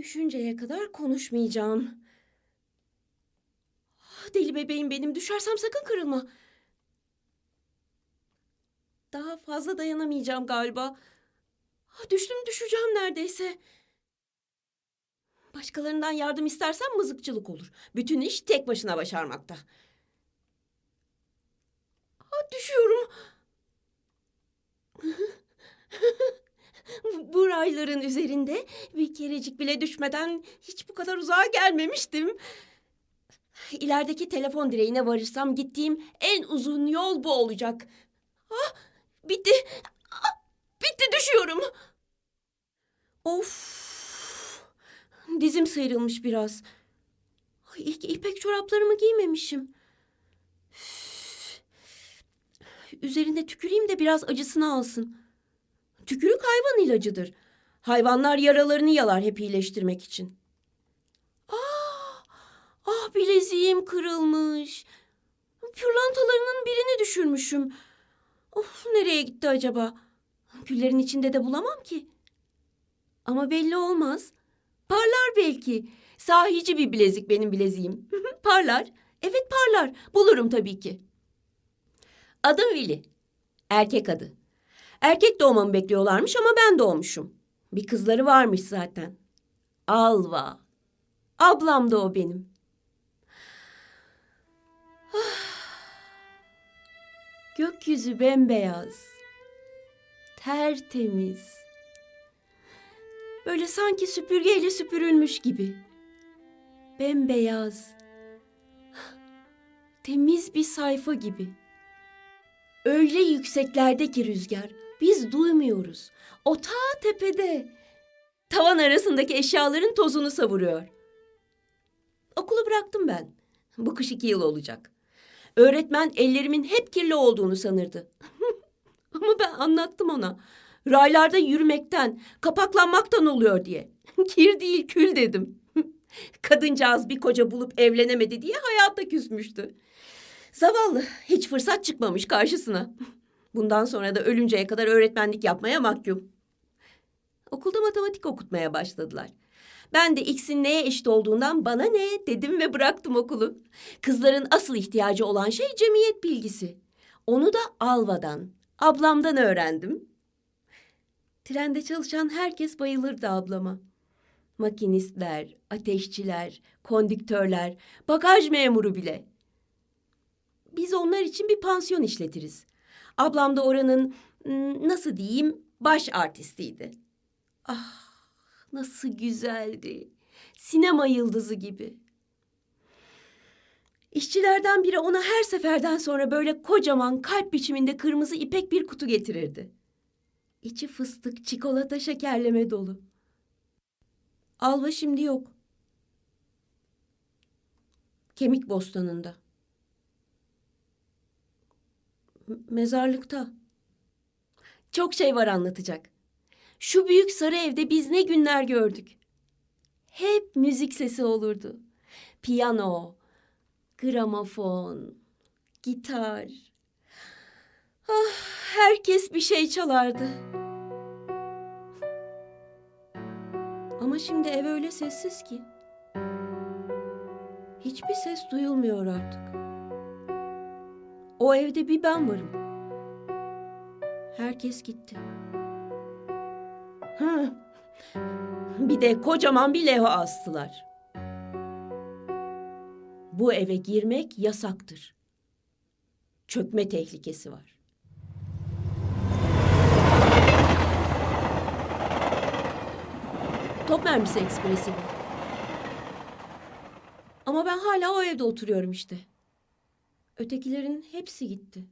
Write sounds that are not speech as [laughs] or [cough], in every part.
Düşünceye kadar konuşmayacağım. Ah, Deli bebeğim benim düşersem sakın kırılma. Daha fazla dayanamayacağım galiba. Ah, Düştüm düşeceğim neredeyse. Başkalarından yardım istersem mızıkçılık olur. Bütün iş tek başına başarmakta. Ah, düşüyorum. [laughs] Bu rayların üzerinde bir kerecik bile düşmeden hiç bu kadar uzağa gelmemiştim. İlerideki telefon direğine varırsam gittiğim en uzun yol bu olacak. Ah, bitti. Ah, bitti düşüyorum. Of. Dizim sıyrılmış biraz. Ay, ilk ipek çoraplarımı giymemişim. Üf. Üzerine tüküreyim de biraz acısını alsın. Tükürük hayvan ilacıdır. Hayvanlar yaralarını yalar hep iyileştirmek için. Ah, ah bileziğim kırılmış. Pırlantalarının birini düşürmüşüm. Of nereye gitti acaba? Güllerin içinde de bulamam ki. Ama belli olmaz. Parlar belki. Sahici bir bilezik benim bileziğim. [laughs] parlar. Evet parlar. Bulurum tabii ki. Adım Vili. Erkek adı. Erkek doğmamı bekliyorlarmış ama ben doğmuşum. Bir kızları varmış zaten. Alva. Ablam da o benim. [sighs] Gökyüzü bembeyaz. Tertemiz. Böyle sanki süpürgeyle süpürülmüş gibi. Bembeyaz. [sighs] Temiz bir sayfa gibi. Öyle yükseklerdeki rüzgar biz duymuyoruz. O ta tepede. Tavan arasındaki eşyaların tozunu savuruyor. Okulu bıraktım ben. Bu kış iki yıl olacak. Öğretmen ellerimin hep kirli olduğunu sanırdı. [laughs] Ama ben anlattım ona. Raylarda yürümekten, kapaklanmaktan oluyor diye. [laughs] Kir değil kül dedim. [laughs] Kadıncağız bir koca bulup evlenemedi diye hayata küsmüştü. Zavallı hiç fırsat çıkmamış karşısına. Bundan sonra da ölünceye kadar öğretmenlik yapmaya mahkum. Okulda matematik okutmaya başladılar. Ben de X'in neye eşit olduğundan bana ne dedim ve bıraktım okulu. Kızların asıl ihtiyacı olan şey cemiyet bilgisi. Onu da Alva'dan, ablamdan öğrendim. Trende çalışan herkes bayılırdı ablama. Makinistler, ateşçiler, kondüktörler, bagaj memuru bile. Biz onlar için bir pansiyon işletiriz. Ablam da oranın nasıl diyeyim baş artistiydi. Ah nasıl güzeldi. Sinema yıldızı gibi. İşçilerden biri ona her seferden sonra böyle kocaman kalp biçiminde kırmızı ipek bir kutu getirirdi. İçi fıstık, çikolata, şekerleme dolu. Alva şimdi yok. Kemik bostanında. Mezarlıkta. Çok şey var anlatacak. Şu büyük sarı evde biz ne günler gördük. Hep müzik sesi olurdu. Piyano, gramofon, gitar. Ah, herkes bir şey çalardı. Ama şimdi ev öyle sessiz ki. Hiçbir ses duyulmuyor artık. O evde bir ben varım. Herkes gitti. Hı. Bir de kocaman bir levha astılar. Bu eve girmek yasaktır. Çökme tehlikesi var. Top mermisi ekspresi bu. Ama ben hala o evde oturuyorum işte. Ötekilerin hepsi gitti.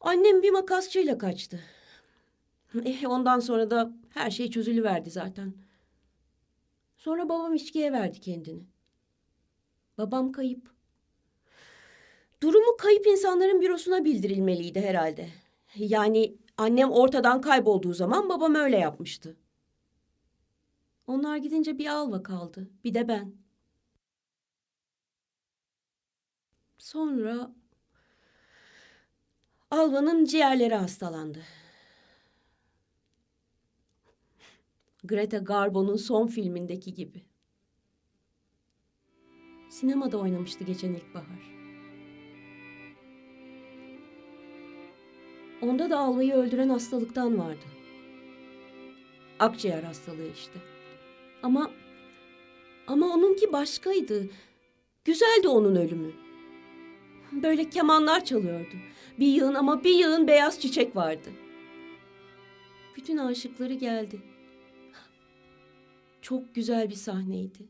Annem bir makasçıyla kaçtı. Eh, ondan sonra da her şey çözülüverdi zaten. Sonra babam içkiye verdi kendini. Babam kayıp. Durumu kayıp insanların bürosuna bildirilmeliydi herhalde. Yani annem ortadan kaybolduğu zaman babam öyle yapmıştı. Onlar gidince bir Alva kaldı, bir de ben. Sonra Alva'nın ciğerleri hastalandı. Greta Garbo'nun son filmindeki gibi. Sinemada oynamıştı geçen ilkbahar. Onda da albayı öldüren hastalıktan vardı. Akciğer hastalığı işte. Ama ama onunki başkaydı. Güzeldi onun ölümü. Böyle kemanlar çalıyordu. Bir yığın ama bir yığın beyaz çiçek vardı. Bütün aşıkları geldi. Çok güzel bir sahneydi.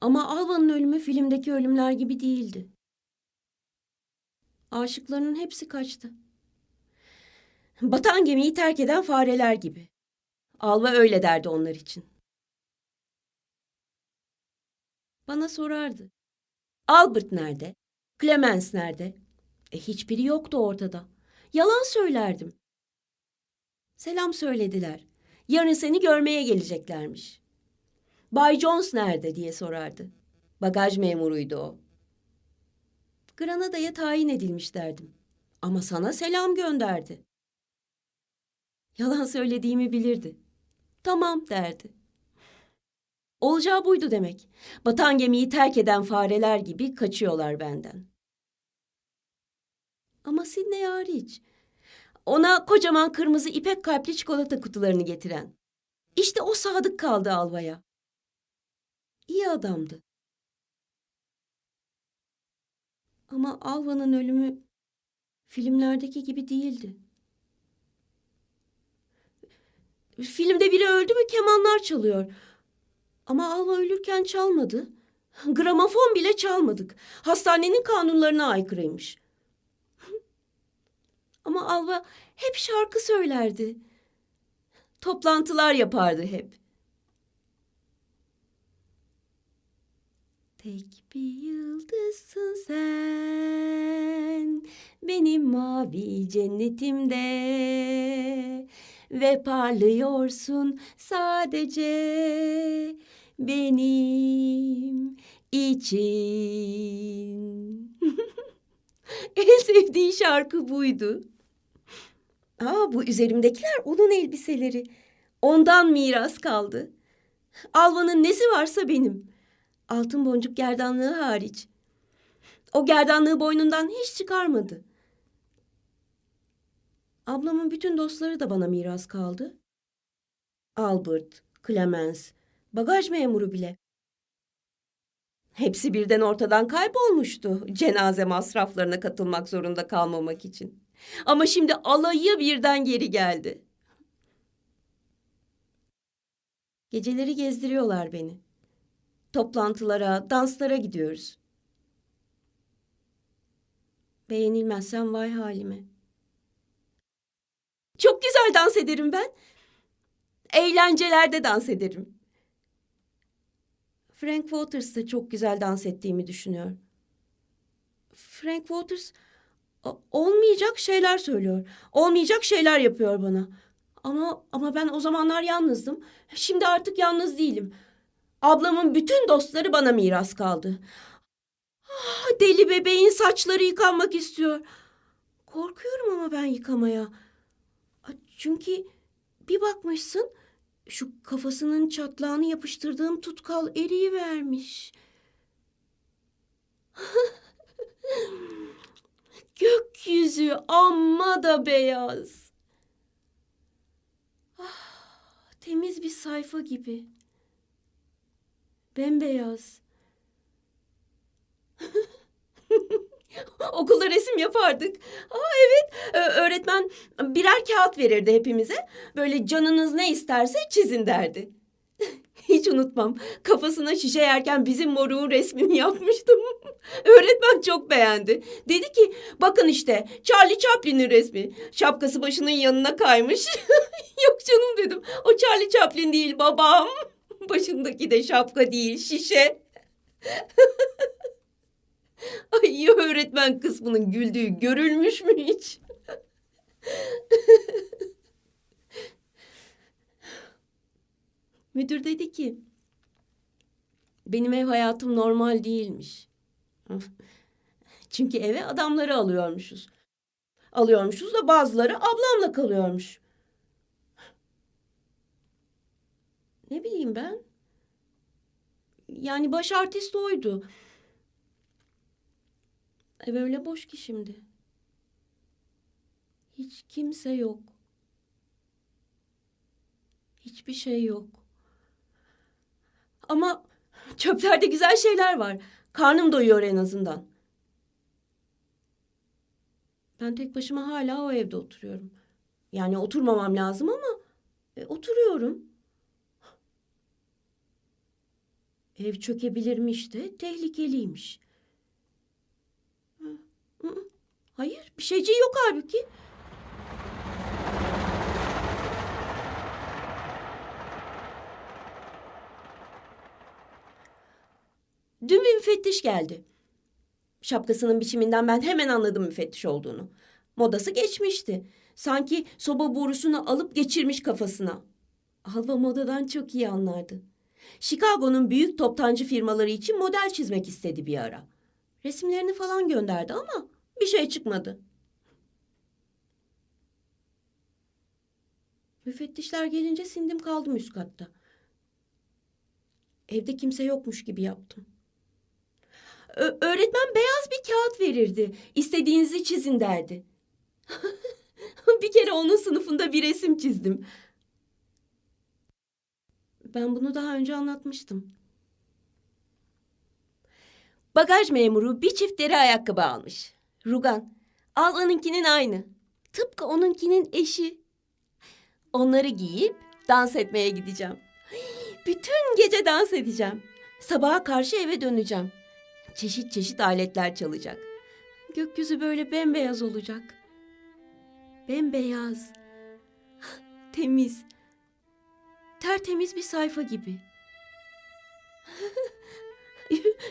Ama Alva'nın ölümü filmdeki ölümler gibi değildi. Aşıklarının hepsi kaçtı. Batan gemiyi terk eden fareler gibi. Alva öyle derdi onlar için. Bana sorardı. Albert nerede? Clemens nerede? E, hiçbiri yoktu ortada. Yalan söylerdim. Selam söylediler. Yarın seni görmeye geleceklermiş. Bay Jones nerede diye sorardı. Bagaj memuruydu o. Granada'ya tayin edilmiş derdim. Ama sana selam gönderdi. Yalan söylediğimi bilirdi. Tamam derdi. Olacağı buydu demek. Batan gemiyi terk eden fareler gibi kaçıyorlar benden. Ama Sidney hariç. Ona kocaman kırmızı ipek kalpli çikolata kutularını getiren. İşte o sadık kaldı Alva'ya. İyi adamdı. Ama Alva'nın ölümü filmlerdeki gibi değildi. Filmde biri öldü mü kemanlar çalıyor. Ama Alva ölürken çalmadı. Gramofon bile çalmadık. Hastanenin kanunlarına aykırıymış. Ama Alva hep şarkı söylerdi. Toplantılar yapardı hep. Tek bir yıldızsın sen benim mavi cennetimde ve parlıyorsun sadece benim için. [laughs] en sevdiği şarkı buydu. Aa, bu üzerimdekiler onun elbiseleri. Ondan miras kaldı. Alvanın nesi varsa benim. Altın boncuk gerdanlığı hariç. O gerdanlığı boynundan hiç çıkarmadı. Ablamın bütün dostları da bana miras kaldı. Albert, Clemens, bagaj memuru bile. Hepsi birden ortadan kaybolmuştu cenaze masraflarına katılmak zorunda kalmamak için. Ama şimdi alayı birden geri geldi. Geceleri gezdiriyorlar beni. Toplantılara, danslara gidiyoruz. Beğenilmezsem vay halime. Çok güzel dans ederim ben. Eğlencelerde dans ederim. Frank Waters da çok güzel dans ettiğimi düşünüyor. Frank Waters olmayacak şeyler söylüyor. Olmayacak şeyler yapıyor bana. Ama ama ben o zamanlar yalnızdım. Şimdi artık yalnız değilim. Ablamın bütün dostları bana miras kaldı. Ah, deli bebeğin saçları yıkanmak istiyor. Korkuyorum ama ben yıkamaya. Çünkü bir bakmışsın şu kafasının çatlağını yapıştırdığım tutkal eriyi vermiş. [laughs] Gökyüzü amma da beyaz. Ah, temiz bir sayfa gibi. Bembeyaz. [laughs] [laughs] Okulda resim yapardık. Aa evet, Ö- öğretmen birer kağıt verirdi hepimize. Böyle canınız ne isterse çizin derdi. [laughs] Hiç unutmam. Kafasına şişe yerken bizim moruğun resmini [laughs] yapmıştım. Öğretmen çok beğendi. Dedi ki bakın işte Charlie Chaplin'in resmi. Şapkası başının yanına kaymış. Yok canım dedim. O Charlie Chaplin değil babam. Başındaki de şapka değil şişe. [laughs] Ay öğretmen kısmının güldüğü görülmüş mü hiç? [laughs] Müdür dedi ki benim ev hayatım normal değilmiş. [laughs] Çünkü eve adamları alıyormuşuz. Alıyormuşuz da bazıları ablamla kalıyormuş. Ne bileyim ben? Yani baş artist oydu. Ev öyle boş ki şimdi. Hiç kimse yok. Hiçbir şey yok. Ama çöplerde güzel şeyler var. Karnım doyuyor en azından. Ben tek başıma hala o evde oturuyorum. Yani oturmamam lazım ama e, oturuyorum. Ev çökebilirmiş de tehlikeliymiş. Hayır, bir şeyciği yok halbuki. Dün bir müfettiş geldi. Şapkasının biçiminden ben hemen anladım müfettiş olduğunu. Modası geçmişti. Sanki soba borusunu alıp geçirmiş kafasına. Alva modadan çok iyi anlardı. Chicago'nun büyük toptancı firmaları için model çizmek istedi bir ara. Resimlerini falan gönderdi ama bir şey çıkmadı. Müfettişler gelince sindim kaldım üst katta. Evde kimse yokmuş gibi yaptım. Ö- öğretmen beyaz bir kağıt verirdi. İstediğinizi çizin derdi. [laughs] bir kere onun sınıfında bir resim çizdim. Ben bunu daha önce anlatmıştım. Bagaj memuru bir çift deri ayakkabı almış. Rugan. Alvan'ınkinin aynı. Tıpkı onunkinin eşi. Onları giyip dans etmeye gideceğim. Bütün gece dans edeceğim. Sabaha karşı eve döneceğim. Çeşit çeşit aletler çalacak. Gökyüzü böyle bembeyaz olacak. Bembeyaz. Temiz. Tertemiz bir sayfa gibi.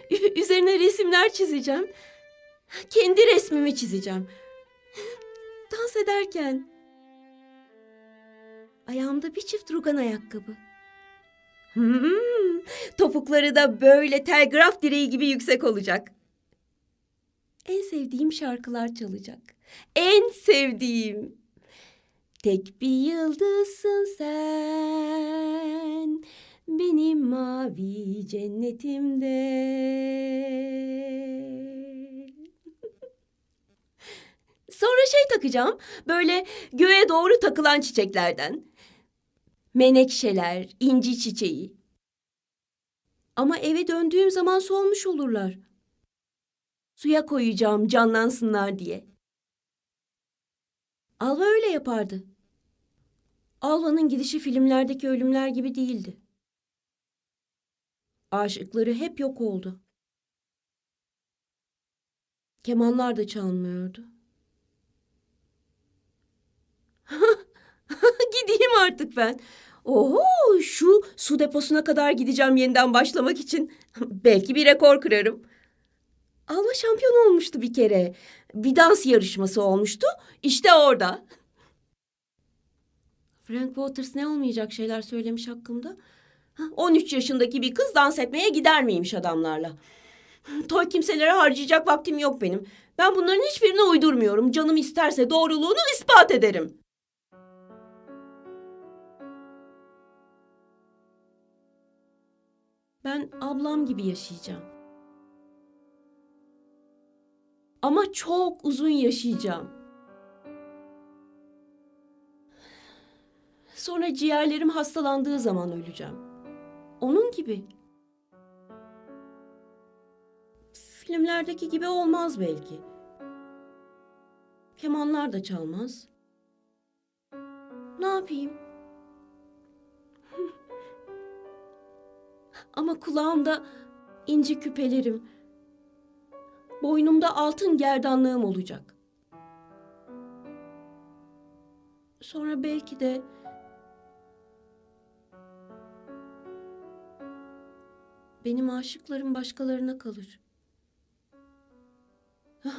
[laughs] Üzerine resimler çizeceğim. Kendi resmimi çizeceğim. Dans ederken ayağımda bir çift rugan ayakkabı. Hmm, topukları da böyle telgraf direği gibi yüksek olacak. En sevdiğim şarkılar çalacak. En sevdiğim. Tek bir yıldızsın sen benim mavi cennetimde. Sonra şey takacağım. Böyle göğe doğru takılan çiçeklerden. Menekşeler, inci çiçeği. Ama eve döndüğüm zaman solmuş olurlar. Suya koyacağım canlansınlar diye. Alva öyle yapardı. Alva'nın gidişi filmlerdeki ölümler gibi değildi. Aşıkları hep yok oldu. Kemanlar da çalmıyordu. [laughs] Gideyim artık ben. Oho şu su deposuna kadar gideceğim yeniden başlamak için. [laughs] Belki bir rekor kırarım. Alva şampiyon olmuştu bir kere. Bir dans yarışması olmuştu. İşte orada. Frank Waters ne olmayacak şeyler söylemiş hakkımda. Ha, 13 yaşındaki bir kız dans etmeye gider miymiş adamlarla? [laughs] Toy kimselere harcayacak vaktim yok benim. Ben bunların hiçbirini uydurmuyorum. Canım isterse doğruluğunu ispat ederim. Ben ablam gibi yaşayacağım. Ama çok uzun yaşayacağım. Sonra ciğerlerim hastalandığı zaman öleceğim. Onun gibi. Filmlerdeki gibi olmaz belki. Kemanlar da çalmaz. Ne yapayım? Ama kulağımda inci küpelerim, boynumda altın gerdanlığım olacak. Sonra belki de benim aşıklarım başkalarına kalır. [laughs]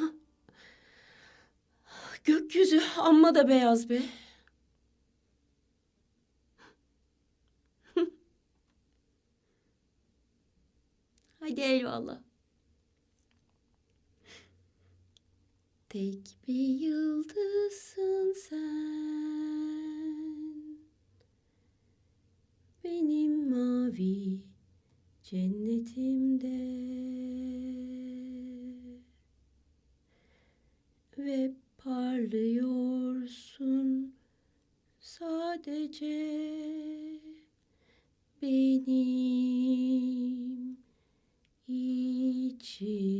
Gökyüzü amma da beyaz be. Hadi eyvallah. Tek bir yıldızsın sen. Benim cennetimde ve parlıyorsun sadece benim için.